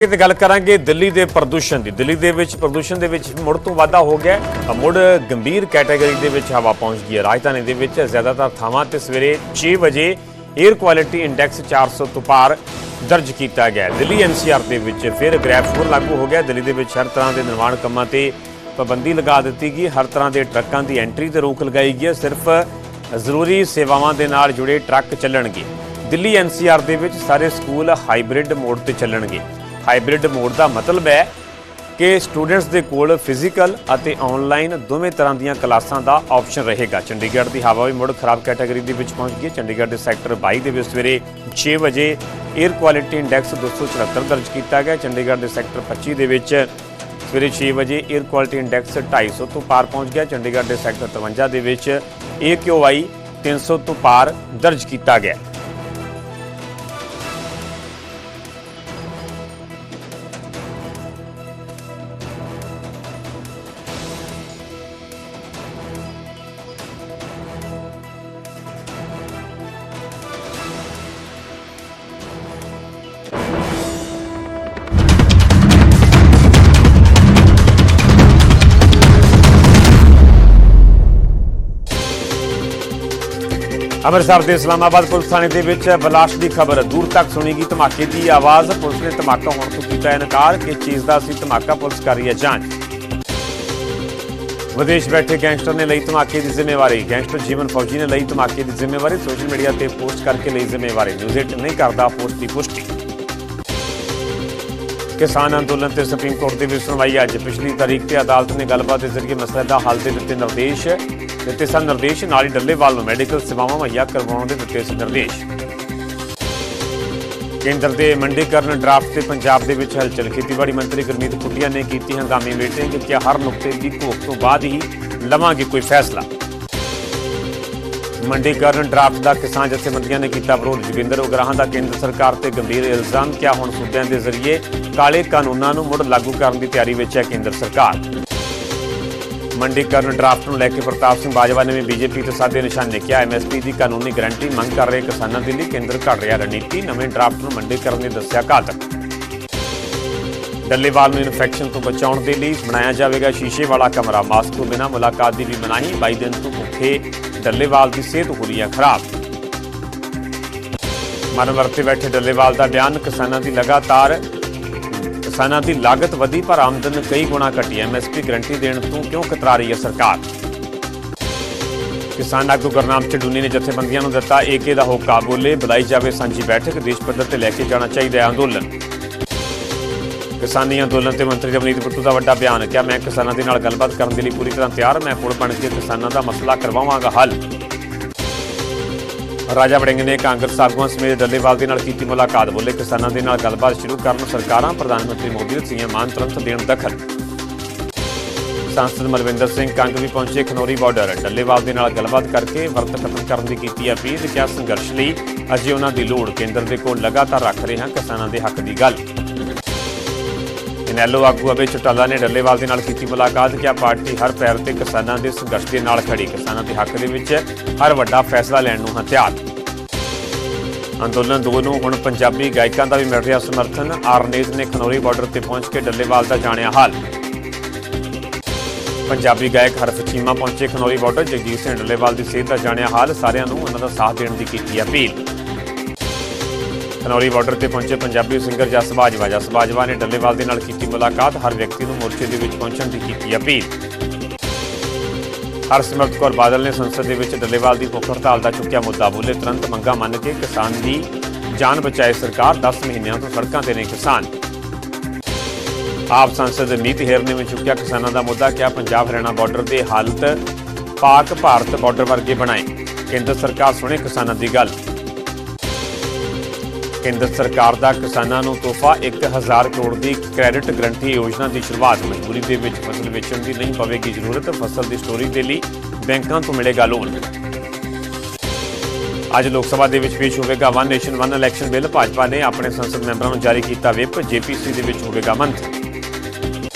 ਤੇ ਗੱਲ ਕਰਾਂਗੇ ਦਿੱਲੀ ਦੇ ਪ੍ਰਦੂਸ਼ਣ ਦੀ। ਦਿੱਲੀ ਦੇ ਵਿੱਚ ਪ੍ਰਦੂਸ਼ਣ ਦੇ ਵਿੱਚ ਮੁੜ ਤੋਂ ਵਾਧਾ ਹੋ ਗਿਆ ਤਾਂ ਮੁੜ ਗੰਭੀਰ ਕੈਟਾਗਰੀ ਦੇ ਵਿੱਚ ਹਵਾ ਪਹੁੰਚ ਗਈ ਹੈ। ਰਾਜਧਾਨੀ ਦੇ ਵਿੱਚ ਜ਼ਿਆਦਾਤਰ ਥਾਵਾਂ ਤੇ ਸਵੇਰੇ 6 ਵਜੇ 에ਅਰ ਕੁਆਲਿਟੀ ਇੰਡੈਕਸ 400 ਤੋਂ ਪਾਰ ਦਰਜ ਕੀਤਾ ਗਿਆ ਹੈ। ਦਿੱਲੀ ਐਨਸੀਆਰ ਦੇ ਵਿੱਚ ਫਿਰ ਗ੍ਰੈਫ ਹੋਰ ਲਾਗੂ ਹੋ ਗਿਆ। ਦਿੱਲੀ ਦੇ ਵਿੱਚ ਹਰ ਤਰ੍ਹਾਂ ਦੇ ਨਿਰਮਾਣ ਕੰਮਾਂ ਤੇ ਪਾਬੰਦੀ ਲਗਾ ਦਿੱਤੀ ਗਈ ਹਰ ਤਰ੍ਹਾਂ ਦੇ ਟਰੱਕਾਂ ਦੀ ਐਂਟਰੀ ਤੇ ਰੋਕ ਲਗਾਈ ਗਈ ਹੈ। ਸਿਰਫ ਜ਼ਰੂਰੀ ਸੇਵਾਵਾਂ ਦੇ ਨਾਲ ਜੁੜੇ ਟਰੱਕ ਚੱਲਣਗੇ। ਦਿੱਲੀ ਐਨਸੀਆਰ ਦੇ ਵਿੱਚ ਸਾਰੇ ਸਕੂਲ ਹਾਈਬ੍ਰਿਡ ਮੋਡ ਤੇ ਚੱਲਣਗੇ। ਹਾਈਬ੍ਰਿਡ ਮੋਡ ਦਾ ਮਤਲਬ ਹੈ ਕਿ ਸਟੂਡੈਂਟਸ ਦੇ ਕੋਲ ਫਿਜ਼ੀਕਲ ਅਤੇ ਆਨਲਾਈਨ ਦੋਵੇਂ ਤਰ੍ਹਾਂ ਦੀਆਂ ਕਲਾਸਾਂ ਦਾ ਆਪਸ਼ਨ ਰਹੇਗਾ। ਚੰਡੀਗੜ੍ਹ ਦੀ ਹਵਾ ਵੀ ਮੁੜ ਖਰਾਬ ਕੈਟਾਗਰੀ ਦੇ ਵਿੱਚ ਪਹੁੰਚ ਗਈ ਹੈ। ਚੰਡੀਗੜ੍ਹ ਦੇ ਸੈਕਟਰ 22 ਦੇ ਵਿੱਚ ਸਵੇਰੇ 6 ਵਜੇ 에ਅਰ ਕੁਆਲਿਟੀ ਇੰਡੈਕਸ 274 ਦਰਜ ਕੀਤਾ ਗਿਆ। ਚੰਡੀਗੜ੍ਹ ਦੇ ਸੈਕਟਰ 25 ਦੇ ਵਿੱਚ ਸਵੇਰੇ 6 ਵਜੇ 에ਅਰ ਕੁਆਲਿਟੀ ਇੰਡੈਕਸ 250 ਤੋਂ ਪਾਰ ਪਹੁੰਚ ਗਿਆ। ਚੰਡੀਗੜ੍ਹ ਦੇ ਸੈਕਟਰ 53 ਦੇ ਵਿੱਚ AQI 300 ਤੋਂ ਪਾਰ ਦਰਜ ਕੀਤਾ ਗਿਆ। ਅੰਮ੍ਰਿਤਸਰ ਦੇ ਇਸਲਾਮਾਬਾਦ ਪੁਲਿਸ ਥਾਣੇ ਦੇ ਵਿੱਚ ਬਲਾਸਟ ਦੀ ਖਬਰ ਦੂਰ ਤੱਕ ਸੁਣੀਗੀ। ਧਮਾਕੇ ਦੀ ਆਵਾਜ਼, ਪੁਲਿਸ ਨੇ ਧਮਾਕਾ ਹੋਣ ਤੋਂ ਕੀਤਾ ਇਨਕਾਰ ਕਿ ਚੀਜ਼ ਦਾ ਸੀ ਧਮਾਕਾ, ਪੁਲਿਸ ਕਰ ਰਹੀ ਹੈ ਜਾਂਚ। ਵਿਦੇਸ਼ ਬੈਠੇ ਗੈਂਗਸਟਰ ਨੇ ਲਈ ਧਮਾਕੇ ਦੀ ਜ਼ਿੰਮੇਵਾਰੀ। ਗੈਂਗਸਟਰ ਜੀਵਨ ਫੌਜੀ ਨੇ ਲਈ ਧਮਾਕੇ ਦੀ ਜ਼ਿੰਮੇਵਾਰੀ। ਸੋਸ਼ਲ ਮੀਡੀਆ ਤੇ ਪੋਸਟ ਕਰਕੇ ਲਈ ਜ਼ਿੰਮੇਵਾਰੀ। ਨਿਊਜ਼ ਏਟ ਨਹੀਂ ਕਰਦਾ, ਪੋਸਟ ਦੀ ਪੁਸ਼ਟੀ। ਕਿਸਾਨ ਅੰਦੋਲਨ ਤੇ ਸੁਪਰੀਮ ਕੋਰਟ ਦੇ ਵਿੱਚ ਸੁਣਵਾਈ। ਅੱਜ ਪਿਛਲੀ ਤਾਰੀਖ ਤੇ ਅਦਾਲਤ ਨੇ ਗੱਲਬਾਤ ਦੇ ਜ਼ਰੀਏ ਮਸਲੇ ਦਾ ਹੱਲ ਦੇ ਦਿੱਤੇ ਨਿਰਦੇਸ਼। ਦਿੱਤੇ ਸਨ ਨਿਰਦੇਸ਼, ਨਾਲ ਹੀ ਡੱਲੇਵਾਲ ਨੂੰ ਮੈਡੀਕਲ ਸੇਵਾਵਾਂ ਮੁਹੱਈਆ ਕਰਵਾਉਣ ਦੇ ਦਿੱਤੇ ਸਨ ਨਿਰਦੇਸ਼। ਕੇਂਦਰ ਦੇ ਮੰਡੀਕਰਨ ਡਰਾਫਟ ਤੇ ਪੰਜਾਬ ਦੇ ਵਿੱਚ ਹਲਚਲ। ਖੇਤੀਬਾੜੀ ਮੰਤਰੀ ਗੁਰਮੀਤ ਖੁੱਟੀਆ ਨੇ ਕੀਤੀ ਹੰਗਾਮੀ ਮੀਟਿੰਗ ਕਿ ਹਰ ਨੁਕਤੇ ਦੀ ਘੋਖ ਤੋਂ ਬਾਅਦ ਹੀ ਲਵਾਂਗੇ ਕੋਈ ਫੈਸਲਾ। ਮੰਡੀਕਰਨ ਡਰਾਫਟ ਦਾ ਕਿਸਾਨ ਜਥੇਬੰਦੀਆਂ ਨੇ ਕੀਤਾ ਵਿਰੋਧ। ਜੋਗਿੰਦਰ ਉਗਰਾਹਾਂ ਦਾ ਕੇਂਦਰ ਸਰਕਾਰ ਤੇ ਗੰਭੀਰ ਇਲਜ਼ਾਮ ਕਿਹਾ ਹੁਣ ਸੂਬਿਆਂ ਦੇ ਜ਼ਰੀਏ ਕਾਲੇ ਕਾਨੂੰਨਾਂ ਨੂੰ ਮੁੜ ਲਾਗੂ ਕਰਨ ਦੀ ਤਿਆਰੀ ਵਿੱਚ ਹੈ ਕੇਂਦਰ ਸਰਕਾਰ। ਮੰਡੀਕਰਨ ਡਰਾਫਟ ਨੂੰ ਲੈ ਕੇ ਪ੍ਰਤਾਪ ਸਿੰਘ ਬਾਜਵਾ ਨੇ ਵੀ ਬੀਜੇਪੀ ਤੇ ਸਾਦੇ ਨਿਸ਼ਾਨੇ ਕਿਹਾ ਐਮਐਸਪੀ ਦੀ ਕਾਨੂੰਨੀ ਗਾਰੰਟੀ ਮੰਗ ਕਰ ਰਹੇ ਕਿਸਾਨਾਂ ਦੇ ਲਈ ਕੇਂਦਰ ਘੜ ਰਿਹਾ ਰਣਨੀਤੀ, ਨਵੇਂ ਡਰਾਫਟ ਨੂੰ ਮੰਡੀਕਰਨ ਨੇ ਦੱਸਿਆ ਘਾਤਕ ਡੱਲੇਵਾਲ ਨੂੰ ਇਨਫੈਕਸ਼ਨ ਤੋਂ ਬਚਾਉਣ ਦੇ ਲਈ ਬਣਾਇਆ ਜਾਵੇਗਾ ਸ਼ੀਸ਼ੇ ਵਾਲਾ ਕਮਰਾ। ਮਾਸਕ ਤੋਂ ਬਿਨਾਂ ਮੁਲਾਕਾਤ ਦੀ ਵੀ ਮਨਾਹੀ 22 ਦਿਨ ਤੋਂ ਭੁੱਖੇ ਡੱਲੇਵਾਲ ਦੀ ਸਿਹਤ ਹੋ ਰਹੀ ਹੈ ਖਰਾਬ। ਮਨ ਬੈਠੇ ਡੱਲੇਵਾਲ ਦਾ ਬਿਆਨ, ਕਿਸਾਨਾਂ ਦੀ ਲਗਾਤਾਰ ਕਿਸਾਨਾਂ ਦੀ ਲਾਗਤ ਵਧੀ ਪਰ ਆਮਦਨ ਕਈ ਗੁਣਾ ਘਟੀ। ਐਮਐਸਪੀ ਗਰੰਟੀ ਦੇਣ ਤੋਂ ਕਿਉਂ ਕਤਰਾ ਰਹੀ ਹੈ ਸਰਕਾਰ? ਕਿਸਾਨ ਆਗੂ ਗੁਰਨਾਮ ਚਡੂਨੀ ਨੇ ਜਥੇਬੰਦੀਆਂ ਨੂੰ ਦਿੱਤਾ ਏਕੇ ਦਾ ਹੋਕਾ ਬੋਲੇ ਬੁਲਾਈ ਜਾਵੇ ਸਾਂਝੀ ਬੈਠਕ, ਦੇਸ਼ ਪੱਧਰ ਤੇ ਲੈ ਕੇ ਜਾਣਾ ਚਾਹੀਦਾ ਹੈ ਅੰਦੋਲਨ। ਕਿਸਾਨੀ ਅੰਦੋਲਨ ਤੇ ਮੰਤਰੀ ਰਵਨੀਤ ਬਿੱਟੂ ਦਾ ਵੱਡਾ ਬਿਆਨ, ਕਿਹਾ ਮੈਂ ਕਿਸਾਨਾਂ ਦੇ ਨਾਲ ਗੱਲਬਾਤ ਕਰਨ ਦੇ ਲਈ ਪੂਰੀ ਤਰ੍ਹਾਂ ਤਿਆਰ, ਮੈਂ ਪੁਲ ਬਣ ਕੇ ਕਿਸਾਨਾਂ ਦਾ ਮਸਲਾ ਕਰਵਾਵਾਂਗਾ ਹੱਲ। ਰਾਜਾ ਵੜਿੰਗ ਨੇ ਕਾਂਗਰਸ ਆਗੂਆਂ ਸਮੇਤ ਡੱਲੇਵਾਲ ਦੇ ਨਾਲ ਕੀਤੀ ਮੁਲਾਕਾਤ ਬੋਲੇ ਕਿਸਾਨਾਂ ਦੇ ਨਾਲ ਗੱਲਬਾਤ ਸ਼ੁਰੂ ਕਰਨ ਸਰਕਾਰਾਂ, ਪ੍ਰਧਾਨ ਮੰਤਰੀ ਮੋਦੀ ਨੂੰ ਸੀਐਮ ਮਾਨ ਤੁਰੰਤ ਦੇਣ ਦਖਲ। ਸਾਂਸਦ ਮਲਵਿੰਦਰ ਸਿੰਘ ਕੰਗ ਵੀ ਪਹੁੰਚੇ ਖਨੌਰੀ ਬਾਰਡਰ ਡੱਲੇਵਾਲ ਦੇ ਨਾਲ ਗੱਲਬਾਤ ਕਰਕੇ ਵਰਤ ਖਤਮ ਕਰਨ ਦੀ ਕੀਤੀ ਅਪੀਲ, ਕਿਹਾ ਸੰਘਰਸ਼ ਲਈ ਅਜੇ ਉਹਨਾਂ ਦੀ ਲੋੜ। ਕੇਂਦਰ ਦੇ ਕੋਲ ਲਗਾਤਾਰ ਰੱਖ ਰਹੇ ਹਾਂ ਕਿਸਾਨਾਂ ਦੇ ਹੱਕ ਦੀ ਗੱਲ। ਇਨੈਲੋ ਆਗੂ ਅਬੇ ਚਟਾਲਾ ਨੇ ਡੱਲੇਵਾਲ ਦੇ ਨਾਲ ਕੀਤੀ ਮੁਲਾਕਾਤ, ਕਿਹਾ ਪਾਰਟੀ ਹਰ ਪੈਰ ਤੇ ਕਿਸਾਨਾਂ ਦੇ ਸੰਘਰਸ਼ ਦੇ ਨਾਲ ਖੜੀ। ਕਿਸਾਨਾਂ ਦੇ ਹੱਕ ਦੇ ਵਿੱਚ ਹਰ ਵੱਡਾ ਫੈਸਲਾ ਲੈਣ ਨੂੰ ਹਥਿਆਰ। ਅੰਦੋਲਨ ਦੋ ਨੂੰ ਹੁਣ ਪੰਜਾਬੀ ਗਾਇਕਾਂ ਦਾ ਵੀ ਮਿਲ ਰਿਹਾ ਸਮਰਥਨ। ਆਰਨੇਜ਼ ਨੇ ਖਨੌਰੀ ਬਾਰਡਰ ਤੇ ਪਹੁੰਚ ਕੇ ਡੱਲੇਵਾਲ ਦਾ ਜਾਣਿਆ ਹਾਲ। ਪੰਜਾਬੀ ਗਾਇਕ ਹਰਫ ਚੀਮਾ ਪਹੁੰਚੇ ਖਨੌਰੀ ਬਾਰਡਰ। ਜਗਜੀਤ ਸਿੰਘ ਡੱਲੇਵਾਲ ਦੀ ਸਿਹਤ ਦਾ ਜਾਣਿਆ ਹਾਲ। ਸਾਰਿਆਂ ਨੂੰ ਉਹਨਾਂ ਦਾ ਸਾਥ ਦੇਣ ਦੀ ਕੀਤੀ ਅਪੀਲ। ਖਨੌਰੀ ਬਾਰਡਰ ਤੇ ਪਹੁੰਚੇ ਪੰਜਾਬੀ ਸਿੰਗਰ ਜਸ ਬਾਜਵਾ। ਜਸ ਬਾਜਵਾ ਨੇ ਡੱਲੇਵਾਲ ਦੇ ਨਾਲ ਕੀਤੀ ਮੁਲਾਕਾਤ। ਹਰ ਵਿਅਕਤੀ ਨੂੰ ਮੋਰਚੇ ਦੇ ਵਿੱਚ ਪਹੁੰਚਣ ਦੀ ਕੀਤੀ ਅਪੀਲ। ਹਰਸਿਮਰਤ ਕੌਰ ਬਾਦਲ ਨੇ ਸੰਸਦ ਦੇ ਵਿੱਚ ਡੱਲੇਵਾਲ ਦੀ ਭੁੱਖ ਹੜਤਾਲ ਦਾ ਚੁੱਕਿਆ ਮੁੱਦਾ ਬੋਲੇ। ਤੁਰੰਤ ਮੰਗਾ ਮੰਨ ਕੇ ਕਿਸਾਨ ਦੀ ਜਾਨ ਬਚਾਏ ਸਰਕਾਰ। 10 ਮਹੀਨਿਆਂ ਤੋਂ ਸੜਕਾਂ ਤੇ ਨੇ ਕਿਸਾਨ। ਆਪ ਸੰਸਦ ਮੀਤ ਹੇਰ ਨੇ ਵੀ ਚੁੱਕਿਆ ਕਿਸਾਨਾਂ ਦਾ ਮੁੱਦਾ। ਕਿਹਾ ਪੰਜਾਬ ਹਰਿਆਣਾ ਬਾਰਡਰ ਦੇ ਹਾਲਤ ਪਾਕ ਭਾਰਤ ਬਾਰਡਰ ਵਰਗੇ ਬਣਾਏ। ਕੇਂਦਰ ਸਰਕਾਰ ਸੁਣੇ ਕਿਸਾਨਾਂ ਦੀ ਗੱਲ। ਕੇਂਦਰ ਸਰਕਾਰ ਦਾ ਕਿਸਾਨਾਂ ਨੂੰ ਤੋਹਫਾ 1000 ਕਰੋੜ ਦੀ ਕ੍ਰੈਡਿਟ ਗਰੰਟੀ ਯੋਜਨਾ ਦੀ ਸ਼ੁਰੂਆਤ ਮਜਬੂਰੀ ਦੇ ਵਿੱਚ, ਫਸਲ ਵੇਚਣ ਦੀ ਨਹੀਂ ਪਵੇਗੀ ਜ਼ਰੂਰਤ, ਫਸਲ ਦੀ ਸਟੋਰੀ ਦੇ ਲਈ ਬੈਂਕਾਂ ਤੋਂ ਮਿਲੇਗਾ ਲੋਨ। ਅੱਜ ਲੋਕ ਸਭਾ ਦੇ ਵਿੱਚ ਪੇਸ਼ ਹੋਵੇਗਾ one nation one election bill. Bhajpa ਨੇ ਆਪਣੇ ਸੰਸਦ ਮੈਂਬਰਾਂ ਨੂੰ ਜਾਰੀ ਕੀਤਾ ਵਿਪ, ਜੇਪੀਸੀ ਦੇ ਵਿੱਚ ਹੋਵੇਗਾ ਮੰਥ।